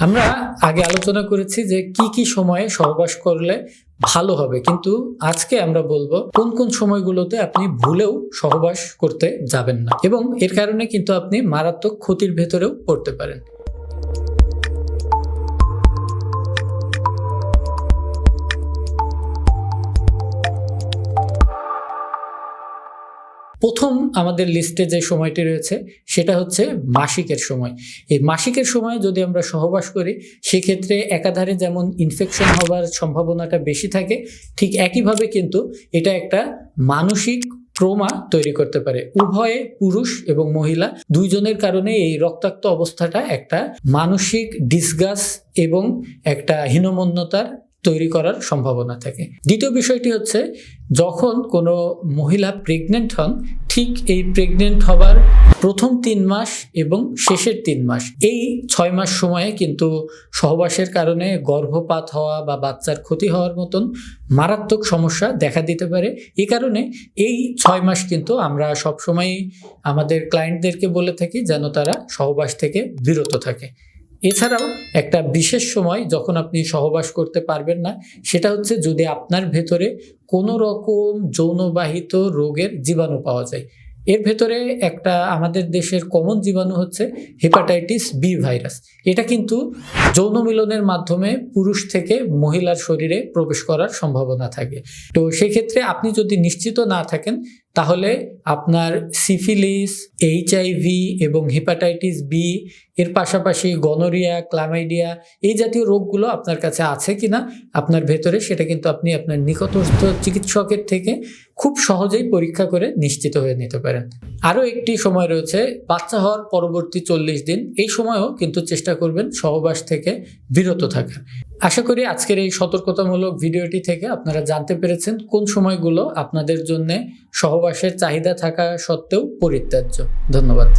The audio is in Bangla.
আমরা আগে আলোচনা করেছি যে কি কি সময়ে সহবাস করলে ভালো হবে। কিন্তু আজকে আমরা বলব কোন কোন সময়গুলোতে আপনি ভুলেও সহবাস করতে যাবেন না। এবং এর কারণে কিন্তু আপনি মারাত্মক ক্ষতির ভেতরেও পড়তে পারেন। প্রথম আমাদের লিস্টে যে সময়টি রয়েছে, সেটা হচ্ছে মাসিকের সময়। এই মাসিকের সময় যদি আমরা সহবাস করি, সেক্ষেত্রে একাধারে যেমন ইনফেকশন হওয়ার সম্ভাবনাটা বেশি থাকে, ঠিক একইভাবে কিন্তু এটা একটা মানসিক ট্রোমা তৈরি করতে পারে। উভয়ে পুরুষ এবং মহিলা দুইজনের কারণে এই রক্তাক্ত অবস্থাটা একটা মানসিক ডিসগাস এবং একটা হীনমন্যতার তৈরি করার সম্ভাবনা থাকে। দ্বিতীয় বিষয়টি হচ্ছে যখন কোনো মহিলা প্রেগনেন্ট হন, ঠিক এই প্রেগনেন্ট হবার প্রথম তিন মাস এবং শেষের তিন মাস। এই ছয় মাস সময়ে কিন্তু সহবাসের কারণে গর্ভপাত হওয়া বা বাচ্চার ক্ষতি হওয়ার মতন মারাত্মক সমস্যা দেখা দিতে পারে। এই কারণে এই ছয় মাস কিন্তু আমরা সবসময় আমাদের ক্লায়েন্টদেরকে বলে থাকি যেন তারা সহবাস থেকে বিরত থাকে। এছাড়াও একটা বিশেষ সময় যখন আপনি সহবাস করতে পারবেন না, সেটা হচ্ছে যদি আপনার ভেতরে কোনো রকম যৌনবাহিত রোগের জীবাণু পাওয়া যায়। এর ভেতরে একটা আমাদের দেশের কমন জীবাণু হচ্ছে হেপাটাইটিস বি ভাইরাস এটা কিন্তু যৌন মিলনের মাধ্যমে পুরুষ থেকে মহিলার শরীরে প্রবেশ করার সম্ভাবনা থাকে। তো সেক্ষেত্রে আপনি যদি নিশ্চিত না থাকেন, তাহলে আপনার সিফিলিস এইচআইভি এবং হেপাটাইটিস বি এর পাশাপাশি গনোরিয়া ক্লামাইডিয়া এই জাতীয় রোগগুলো আপনার কাছে আছে কিনা, আপনার ভেতরে সেটা কিন্তু আপনি আপনার নিকটস্থ চিকিৎসকের থেকে খুব সহজেই পরীক্ষা করে নিশ্চিত হয়ে নিতে পারেন। আরও একটি সময় রয়েছে, বাচ্চা হওয়ার পরবর্তী চল্লিশ দিন। এই সময়ও কিন্তু চেষ্টা করবেন সহবাস থেকে বিরত থাকার। আশা করি আজকের এই সতর্কতামূলক ভিডিওটি থেকে আপনারা জানতে পেরেছেন কোন সময়গুলো আপনাদের জন্যে সহবাসের চাহিদা থাকা সত্ত্বেও পরিত্যাজ্য। ধন্যবাদ।